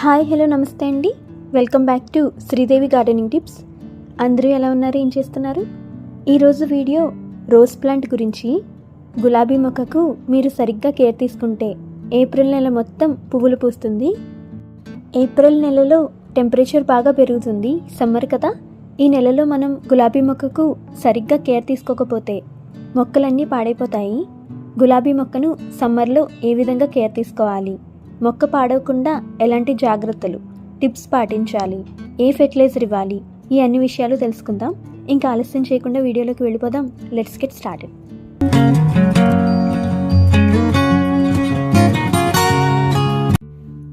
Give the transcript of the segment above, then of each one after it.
Hi hello నమస్తే అండి. Welcome back to Sridevi gardening tips. అందరూ ఎలా ఉన్నారు? ఏం చేస్తున్నారు? ఈరోజు వీడియో రోజ్ ప్లాంట్ గురించి. గులాబీ మొక్కకు మీరు సరిగ్గా కేర్ తీసుకుంటే ఏప్రిల్ నెల మొత్తం పువ్వులు పూస్తుంది. ఏప్రిల్ నెలలో టెంపరేచర్ బాగా పెరుగుతుంది. సమ్మర్ కదా? ఈ నెలలో మనం గులాబీ మొక్కకు సరిగ్గా కేర్ తీసుకోకపోతే మొక్కలన్నీ పాడైపోతాయి. గులాబీ మొక్కను సమ్మర్లో ఏ విధంగా కేర్ తీసుకోవాలి? మొక్క పాడవకుండా ఎలాంటి జాగ్రత్తలు టిప్స్ పాటించాలి ఏ ఫెర్టిలైజర్ ఇవ్వాలి ఈ అన్ని విషయాలు తెలుసుకుందాం. ఇంకా ఆలస్యం చేయకుండా వీడియోలోకి వెళ్ళిపోదాం. లెట్స్ గెట్ స్టార్టెడ్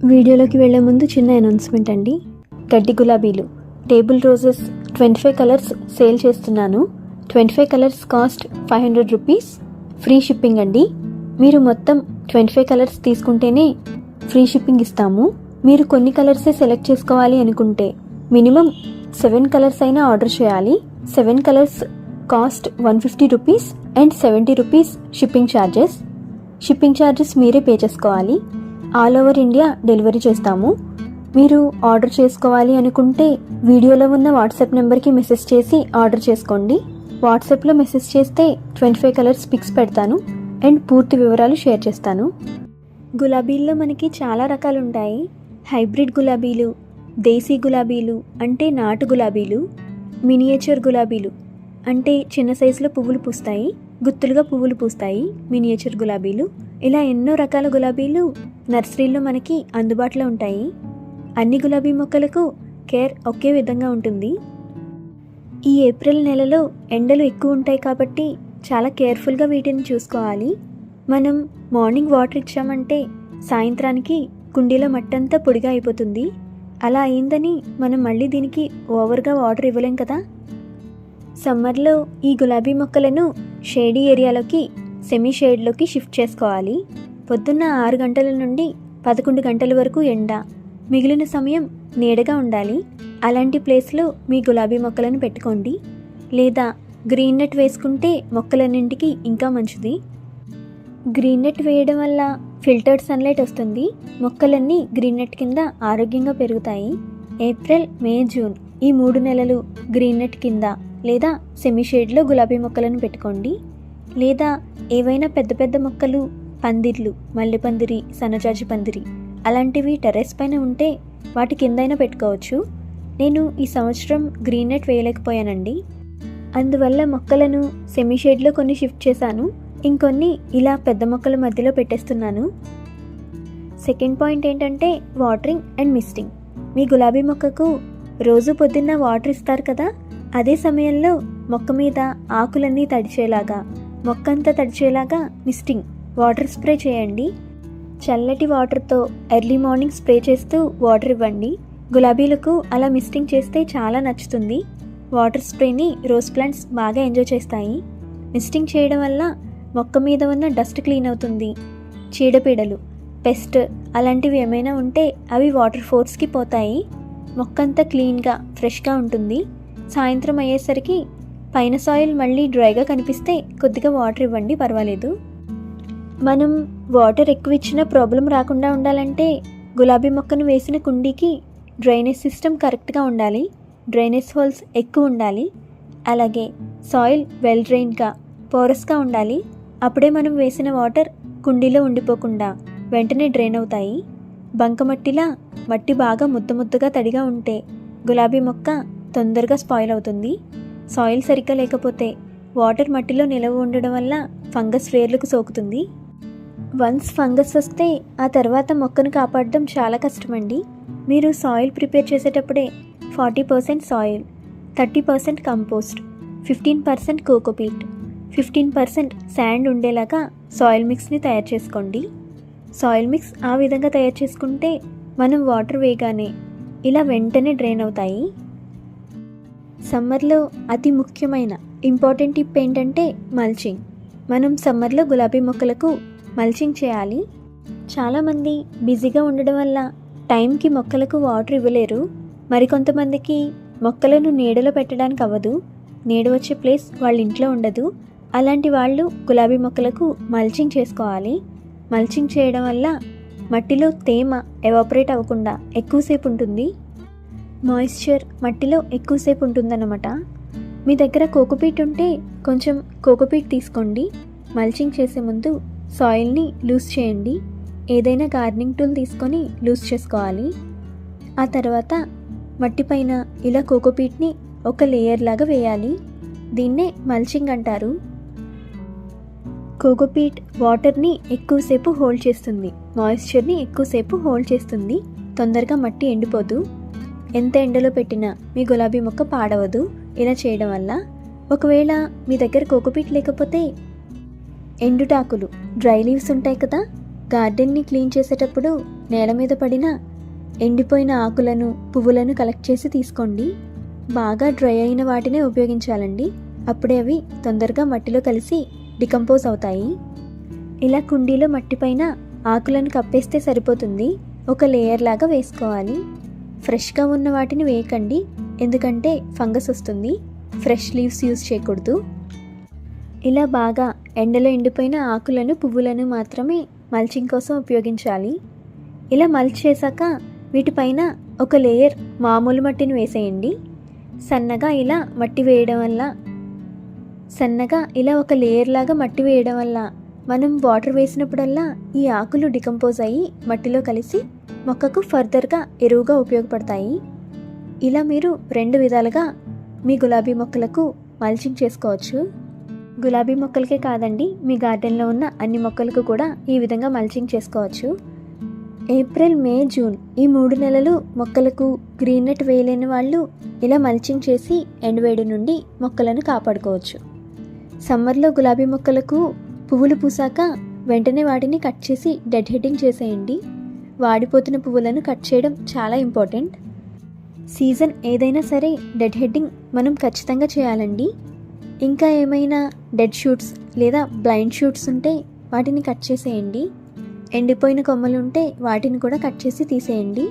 వీడియోలోకి వెళ్ళే ముందు చిన్న అనౌన్స్మెంట్ అండి. గడ్డి గులాబీలు. Table roses twenty five colours sale చేస్తున్నాను. Twenty five colours cost five hundred rupees. Free shipping అండి. మీరు మొత్తం ట్వంటీ ఫైవ్ కలర్స్ తీసుకుంటేనే ఫ్రీ షిప్పింగ్ ఇస్తాము. మీరు కొన్ని కలర్సే సెలెక్ట్ చేసుకోవాలి అనుకుంటే మినిమం సెవెన్ కలర్స్ అయినా ఆర్డర్ చేయాలి. Seven colours cost one fifty rupees and seventy rupees shipping charges shipping charges మీరే పే చేసుకోవాలి. ఆల్ ఓవర్ ఇండియా డెలివరీ చేస్తాము. మీరు ఆర్డర్ చేసుకోవాలి అనుకుంటే వీడియోలో ఉన్న వాట్సాప్ నెంబర్కి మెసేజ్ చేసి ఆర్డర్ చేసుకోండి. వాట్సాప్లో మెసేజ్ చేస్తే ట్వంటీ ఫైవ్ కలర్స్ పిక్స్ పెడతాను అండ్ పూర్తి వివరాలు షేర్ చేస్తాను. గులాబీల్లో మనకి చాలా రకాలు ఉంటాయి హైబ్రిడ్ గులాబీలు దేశీ గులాబీలు అంటే నాటు గులాబీలు మినియేచర్ గులాబీలు అంటే చిన్న సైజులో పువ్వులు పూస్తాయి. గుత్తులుగా పువ్వులు పూస్తాయి మినియేచర్ గులాబీలు. ఇలా ఎన్నో రకాల గులాబీలు నర్సరీలో మనకి అందుబాటులో ఉంటాయి. అన్ని గులాబీ మొక్కలకు కేర్ ఒకే విధంగా ఉంటుంది. ఈ ఏప్రిల్ నెలలో ఎండలు ఎక్కువ ఉంటాయి కాబట్టి చాలా కేర్ఫుల్గా వీటిని చూసుకోవాలి. మనం మార్నింగ్ వాటర్ ఇచ్చామంటే సాయంత్రానికి కుండీలో మట్టంతా పొడిగా అయిపోతుంది. అలా అయిందని మనం మళ్ళీ దీనికి ఓవర్గా వాటర్ ఇవ్వలేం కదా? సమ్మర్లో ఈ గులాబీ మొక్కలను షేడీ ఏరియాలోకి సెమీ షేడ్లోకి షిఫ్ట్ చేసుకోవాలి. పొద్దున్న ఆరు గంటల నుండి పదకొండు గంటల వరకు ఎండ. మిగిలిన సమయం నీడగా ఉండాలి. అలాంటి ప్లేస్లో మీ గులాబీ మొక్కలను పెట్టుకోండి. లేదా గ్రీన్ నెట్ వేసుకుంటే మొక్కలన్నింటికి ఇంకా మంచిది. గ్రీన్ నెట్ వేయడం వల్ల ఫిల్టర్డ్ సన్లైట్ వస్తుంది. మొక్కలన్నీ గ్రీన్ నెట్ కింద ఆరోగ్యంగా పెరుగుతాయి. ఏప్రిల్ మే జూన్ ఈ మూడు నెలలు గ్రీన్ నెట్ కింద లేదా సెమీ షేడ్లో గులాబీ మొక్కలను పెట్టుకోండి. లేదా ఏవైనా పెద్ద పెద్ద మొక్కలు పందిర్లు మల్లె పందిరి సన్నజాజి పందిరి అలాంటివి టెర్రస్ పైన ఉంటే వాటి కిందైనా పెట్టుకోవచ్చు. నేను ఈ సంవత్సరం గ్రీన్ నెట్ వేయలేకపోయానండి. అందువల్ల మొక్కలను సెమీ షేడ్లో కొన్ని షిఫ్ట్ చేశాను. ఇంకొన్ని ఇలా పెద్ద మొక్కల మధ్యలో పెట్టేస్తున్నాను. సెకండ్ పాయింట్ ఏంటంటే వాటరింగ్ అండ్ మిస్టింగ్. మీ గులాబీ మొక్కకు రోజు పొద్దున్న వాటర్ ఇస్తారు కదా అదే సమయంలో మొక్క మీద ఆకులన్నీ తడిచేలాగా మొక్క అంతా తడిచేలాగా మిస్టింగ్ వాటర్ స్ప్రే చేయండి. చల్లటి వాటర్తో ఎర్లీ మార్నింగ్ స్ప్రే చేస్తూ వాటర్ ఇవ్వండి. గులాబీలకు అలా మిస్టింగ్ చేస్తే చాలా నచ్చుతుంది. వాటర్ స్ప్రేని రోజ్ ప్లాంట్స్ బాగా ఎంజాయ్ చేస్తాయి. మిస్టింగ్ చేయడం వల్ల మొక్క మీద ఉన్న డస్ట్ క్లీన్ అవుతుంది. చీడపీడలు పెస్ట్ అలాంటివి ఏమైనా ఉంటే అవి వాటర్ ఫోర్స్కి పోతాయి. మొక్క అంతా క్లీన్గా ఫ్రెష్గా ఉంటుంది. సాయంత్రం అయ్యేసరికి పైన సాయిల్ మళ్ళీ డ్రైగా కనిపిస్తే కొద్దిగా వాటర్ ఇవ్వండి పర్వాలేదు. మనం వాటర్ ఎక్కువ ఇచ్చిన ప్రాబ్లం రాకుండా ఉండాలంటే గులాబీ మొక్కను వేసిన కుండీకి డ్రైనేజ్ సిస్టమ్ కరెక్ట్గా ఉండాలి. డ్రైనేజ్ హోల్స్ ఎక్కువ ఉండాలి. అలాగే సాయిల్ వెల్ డ్రైన్గా పోరస్గా ఉండాలి. అప్పుడే మనం వేసిన వాటర్ కుండీలో ఉండిపోకుండా వెంటనే డ్రైన్ అవుతాయి. బంకమట్టిలా మట్టి బాగా ముద్ద ముద్దగా తడిగా ఉంటే గులాబీ మొక్క తొందరగా స్పాయిల్ అవుతుంది. సాయిల్ సరిగ్గా లేకపోతే వాటర్ మట్టిలో నిలవ ఉండడం వల్ల ఫంగస్ వేర్లకు సోకుతుంది. వన్స్ ఫంగస్ వస్తే ఆ తర్వాత మొక్కను కాపాడడం చాలా కష్టమండి. మీరు సాయిల్ ప్రిపేర్ చేసేటప్పుడే forty percent soil thirty percent compost fifteen percent cocopeat fifteen percent sand ఉండేలాగా సాయిల్ మిక్స్ని తయారు చేసుకోండి. సాయిల్ మిక్స్ ఆ విధంగా తయారు చేసుకుంటే మనం వాటర్ వేయగానే ఇలా వెంటనే డ్రైన్ అవుతాయి. సమ్మర్లో అతి ముఖ్యమైన ఇంపార్టెంట్ టిప్ ఏంటంటే మల్చింగ్. మనం సమ్మర్లో గులాబీ మొక్కలకు మల్చింగ్ చేయాలి. చాలామంది బిజీగా ఉండడం వల్ల టైంకి మొక్కలకు వాటర్ ఇవ్వలేరు. మరికొంతమందికి మొక్కలను నీడలో పెట్టడానికి అవ్వదు. నీడ వచ్చే ప్లేస్ వాళ్ళ ఇంట్లో ఉండదు. అలాంటి వాళ్ళు గులాబీ మొక్కలకు మల్చింగ్ చేసుకోవాలి. మల్చింగ్ చేయడం వల్ల మట్టిలో తేమ ఎవాపరేట్ అవ్వకుండా ఎక్కువసేపు ఉంటుంది. మాయిశ్చర్ మట్టిలో ఎక్కువసేపు ఉంటుందన్నమాట. మీ దగ్గర కోకోపీట్ ఉంటే కొంచెం కోకోపీట్ తీసుకోండి. మల్చింగ్ చేసే ముందు సాయిల్ని లూజ్ చేయండి. ఏదైనా గార్డెనింగ్ టూల్ తీసుకొని లూజ్ చేసుకోవాలి. ఆ తర్వాత మట్టి పైన ఇలా కోకోపీట్ని ఒక లేయర్ లాగా వేయాలి. దీన్నే మల్చింగ్ అంటారు. కోకోపీట్ వాటర్ని ఎక్కువసేపు హోల్డ్ చేస్తుంది. మాయిశ్చర్ని ఎక్కువసేపు హోల్డ్ చేస్తుంది. తొందరగా మట్టి ఎండిపోదు. ఎంత ఎండలో పెట్టినా మీ గులాబీ మొక్క పాడవదు. ఇలా చేయడం వల్ల ఒకవేళ మీ దగ్గర కోకోపీట్ లేకపోతే ఎండుటాకులు డ్రై లీవ్స్ ఉంటాయి కదా? గార్డెన్ని క్లీన్ చేసేటప్పుడు నేల మీద పడిన ఎండిపోయిన ఆకులను పువ్వులను కలెక్ట్ చేసి తీసుకోండి. బాగా డ్రై అయిన వాటినే ఉపయోగించాలండి. అప్పుడే అవి తొందరగా మట్టిలో కలిసి డికంపోజ్ అవుతాయి. ఇలా కుండీలో మట్టిపైన ఆకులను కప్పేస్తే సరిపోతుంది. ఒక లేయర్ లాగా వేసుకోవాలి. ఫ్రెష్గా ఉన్న వాటిని వేయకండి. ఎందుకంటే ఫంగస్ వస్తుంది. ఫ్రెష్ లీవ్స్ యూజ్ చేయకూడదు. ఇలా బాగా ఎండలో ఎండిపోయిన ఆకులను పువ్వులను మాత్రమే మల్చింగ్ కోసం ఉపయోగించాలి. ఇలా మల్చ్ చేశాక వీటిపైన ఒక లేయర్ మామూలు మట్టిని వేసేయండి. సన్నగా ఇలా మట్టి వేయడం వల్ల సన్నగా ఇలా ఒక లేయర్ లాగా మట్టి వేయడం వల్ల మనం వాటర్ వేసినప్పుడల్లా ఈ ఆకులు డికంపోజ్ అయ్యి మట్టిలో కలిసి మొక్కకు ఫర్దర్గా ఎరువుగా ఉపయోగపడతాయి. ఇలా మీరు రెండు విధాలుగా మీ గులాబీ మొక్కలకు మల్చింగ్ చేసుకోవచ్చు. గులాబీ మొక్కలకే కాదండి మీ గార్డెన్లో ఉన్న అన్ని మొక్కలకు కూడా ఈ విధంగా మల్చింగ్ చేసుకోవచ్చు. ఏప్రిల్ మే జూన్ ఈ మూడు నెలలు మొక్కలకు గ్రీన్ నెట్ వేయలేని వాళ్ళు ఇలా మల్చింగ్ చేసి ఎండవేడి నుండి మొక్కలను కాపాడుకోవచ్చు. సమ్మర్లో గులాబీ మొక్కలకు పువ్వులు పూసాక వెంటనే వాటిని కట్ చేసి డెడ్ హెడ్డింగ్ చేసేయండి. వాడిపోతున్న పువ్వులను కట్ చేయడం చాలా ఇంపార్టెంట్. సీజన్ ఏదైనా సరే డెడ్ హెడ్డింగ్ మనం ఖచ్చితంగా చేయాలండి. ఇంకా ఏమైనా డెడ్ షూట్స్ లేదా బ్లైండ్ షూట్స్ ఉంటే వాటిని కట్ చేసేయండి. ఎండిపోయిన కొమ్మలు ఉంటే వాటిని కూడా కట్ చేసి తీసేయండి.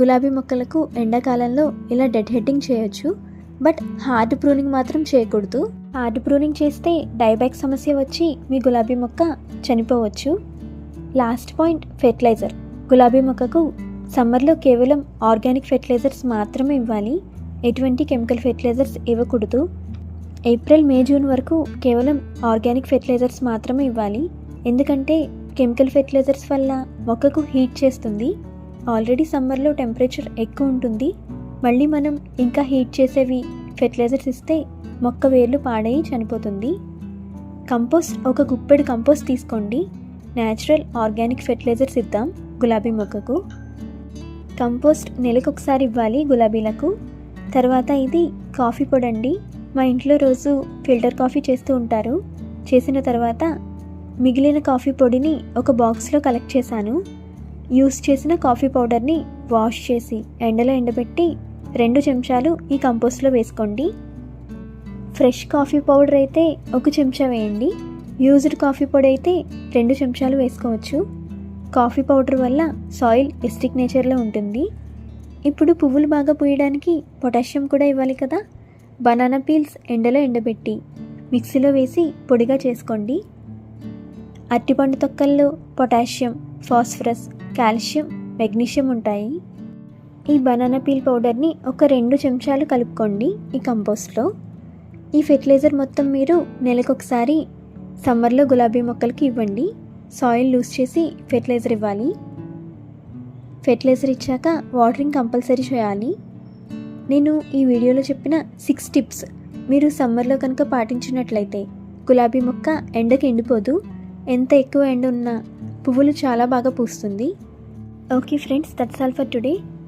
గులాబీ మొక్కలకు ఎండాకాలంలో ఇలా డెడ్ హెడ్డింగ్ చేయొచ్చు. బట్ హార్డ్ ప్రూనింగ్ మాత్రం చేయకూడదు. హార్డ్ ప్రూనింగ్ చేస్తే డైబ్యాక్ సమస్య వచ్చి మీ గులాబీ మొక్క చనిపోవచ్చు. Last point fertiliser. గులాబీ మొక్కకు సమ్మర్లో కేవలం ఆర్గానిక్ ఫెర్టిలైజర్స్ మాత్రమే ఇవ్వాలి. ఎటువంటి కెమికల్ ఫెర్టిలైజర్స్ ఇవ్వకూడదు. ఏప్రిల్ మే జూన్ వరకు కేవలం ఆర్గానిక్ ఫెర్టిలైజర్స్ మాత్రమే ఇవ్వాలి. ఎందుకంటే కెమికల్ ఫెర్టిలైజర్స్ వల్ల మొక్కకు హీట్ చేస్తుంది. ఆల్రెడీ సమ్మర్లో టెంపరేచర్ ఎక్కువ ఉంటుంది. మళ్ళీ మనం ఇంకా హీట్ చేసేవి ఫెర్టిలైజర్స్ ఇస్తే మొక్క వేర్లు పాడై చనిపోతుంది. కంపోస్ట్ ఒక గుప్పెడు కంపోస్ట్ తీసుకోండి. న్యాచురల్ ఆర్గానిక్ ఫెర్టిలైజర్స్ ఇద్దాం గులాబీ మొక్కకు. కంపోస్ట్ నెలకు ఒకసారి ఇవ్వాలి గులాబీలకు. తర్వాత ఇది కాఫీ పొడి అండి మా ఇంట్లో రోజు ఫిల్టర్ కాఫీ చేస్తూ ఉంటారు. చేసిన తర్వాత మిగిలిన కాఫీ పొడిని ఒక బాక్స్లో కలెక్ట్ చేశాను. యూస్ చేసిన కాఫీ పౌడర్ని వాష్ చేసి ఎండలో ఎండబెట్టి రెండు చెంచాలు ఈ కంపోస్ట్లో వేసుకోండి. ఫ్రెష్ కాఫీ పౌడర్ అయితే ఒక చెంచా వేయండి. యూజ్డ్ కాఫీ పొడి అయితే రెండు చెంచాలు వేసుకోవచ్చు. కాఫీ పౌడర్ వల్ల సాయిల్ ఎస్టిక్ నేచర్లో ఉంటుంది. ఇప్పుడు పువ్వులు బాగా పూయడానికి పొటాషియం కూడా ఇవ్వాలి కదా. బనానా పీల్స్ ఎండలో ఎండబెట్టి మిక్సీలో వేసి పొడిగా చేసుకోండి. అరటిపండు తొక్కల్లో పొటాషియం ఫాస్ఫరస్ కాల్షియం మెగ్నీషియం ఉంటాయి. ఈ బనానా పీల్ పౌడర్ని ఒక రెండు చెంచాలు కలుపుకోండి ఈ కంపోస్ట్లో. ఈ ఫెర్టిలైజర్ మొత్తం మీరు నెలకొకసారి సమ్మర్లో గులాబీ మొక్కలకి ఇవ్వండి. సాయిల్ లూజ్ చేసి ఫెర్టిలైజర్ ఇవ్వాలి. ఫెర్టిలైజర్ ఇచ్చాక వాటరింగ్ కంపల్సరీ చేయాలి. నేను ఈ వీడియోలో చెప్పిన సిక్స్ టిప్స్ మీరు సమ్మర్లో కనుక పాటించినట్లయితే గులాబీ మొక్క ఎండకి ఎండిపోదు. ఎంత ఎక్కువ ఎండ ఉన్నా పువ్వులు చాలా బాగా పూస్తుంది. Okay friends that's all for today